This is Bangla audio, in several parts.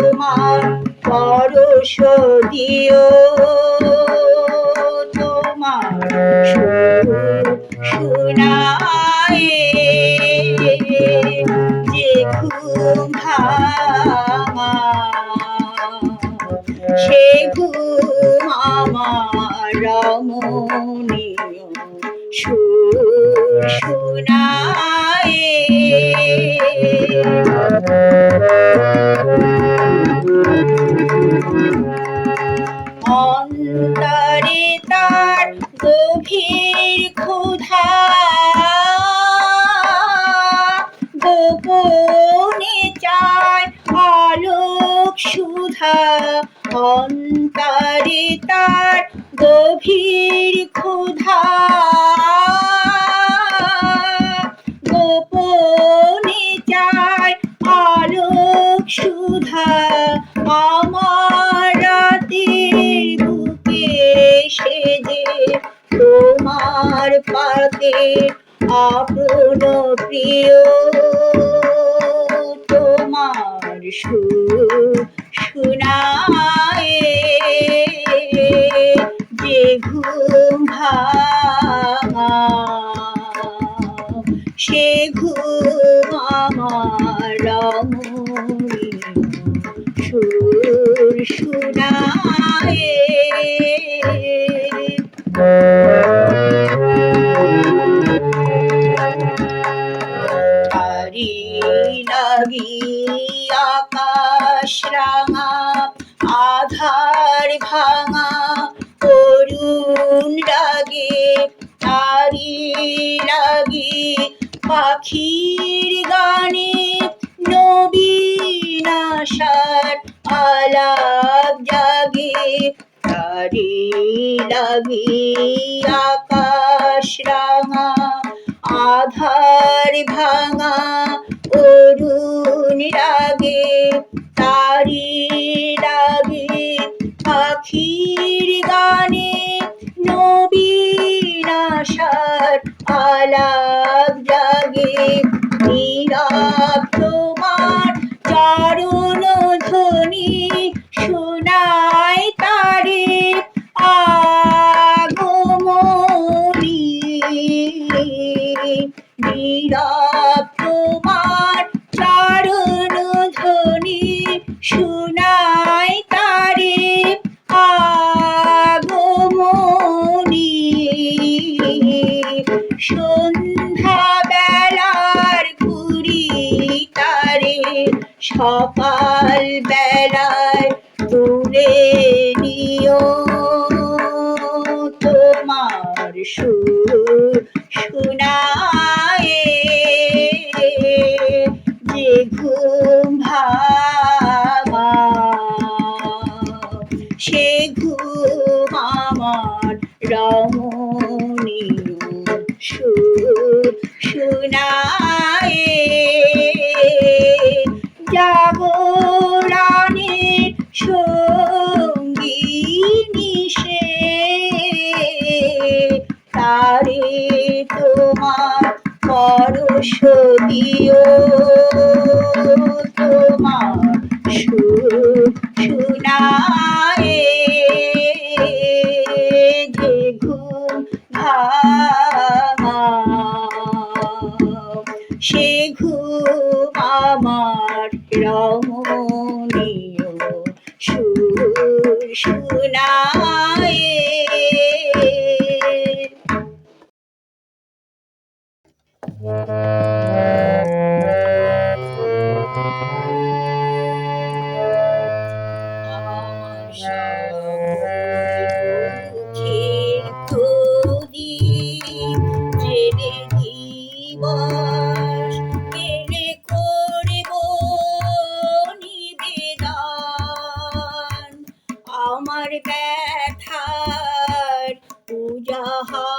তোমার পরশ দিও। তোমার শোনায় যে ঘুম সে ঘুম আমার গভীর ক্ষুধা। গোপনে চায় আলোক সুধা। আমার রাতের বুকে সেজে তোমার পাতে আপন প্রিয়, তোমার সু সুনা Ah, পাখির গানে নবীন আশার আলাপ জাগে তারে লাগে আকাশ রাঙা আধার ভা Yeah. top দিও তোমার সুনায় যে ঘুম ভা আমার ব্যথার পূজা হয়নি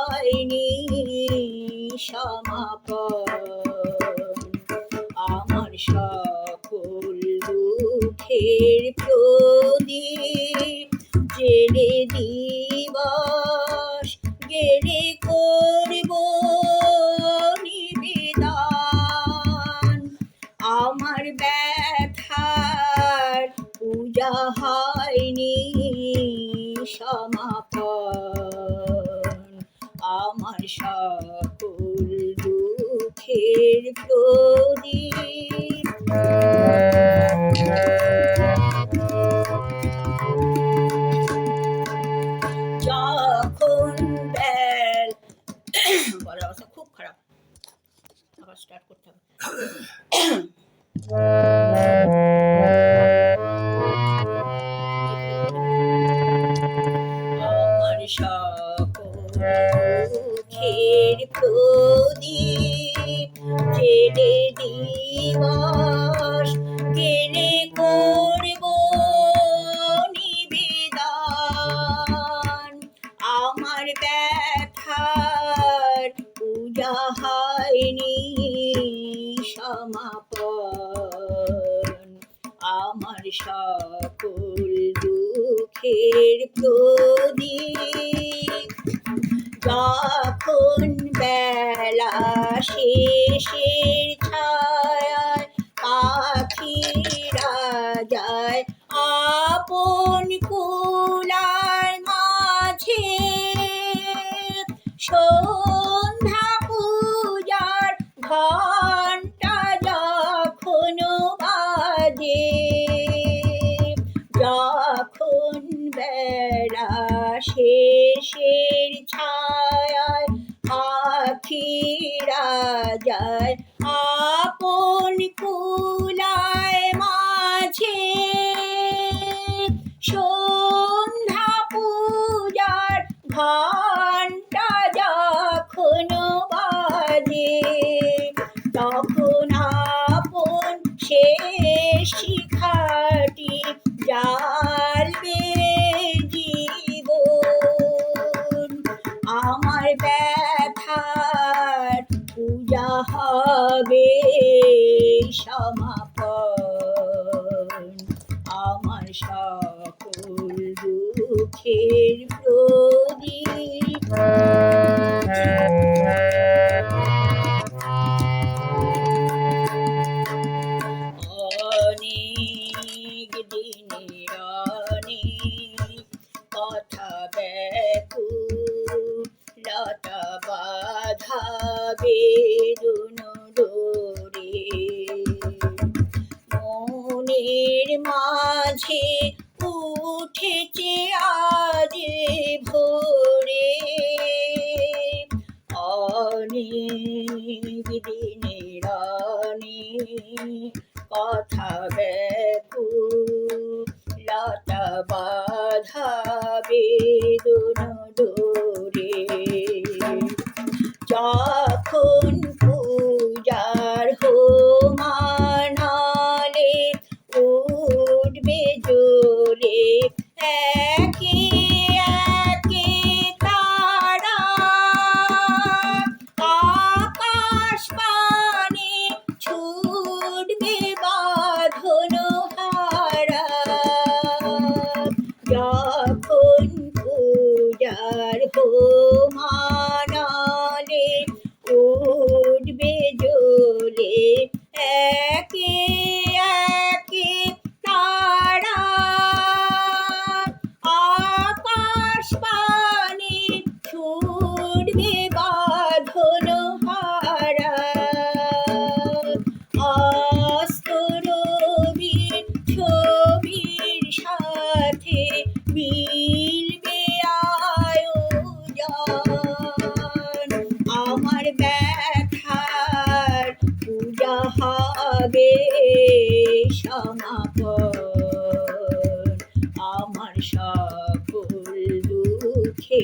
যখন বেল খুব খারাপ। আবার স্টার্ট করতে হবে। আমার সকল প্রদীপ জেলে দিবস গেলে করব নিবেদন। আমার ব্যথার পূজা হয়নি সমাপন। আমার সকল দুঃখের প্রদীপ যখন বেলা শেষের ছায়ায় পাখিরা যায় আপন কুলার মাঝে সন্ধ্যা পূজার ঘণ্টা যখন বাজে, যখন বেড়া শেষের সকল দুঃখের প্রদীপ। অনেক দিনের অনেক কথা ব্যাকুলতা বাধা বেদন মনের মাঝে উঠেছে আজ ভোরে। অনেক দিনের অনেক কথা ব্যাকুলতা বাধা বেদন ডোরে যখন পূজার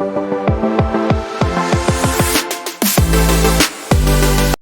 Thank you.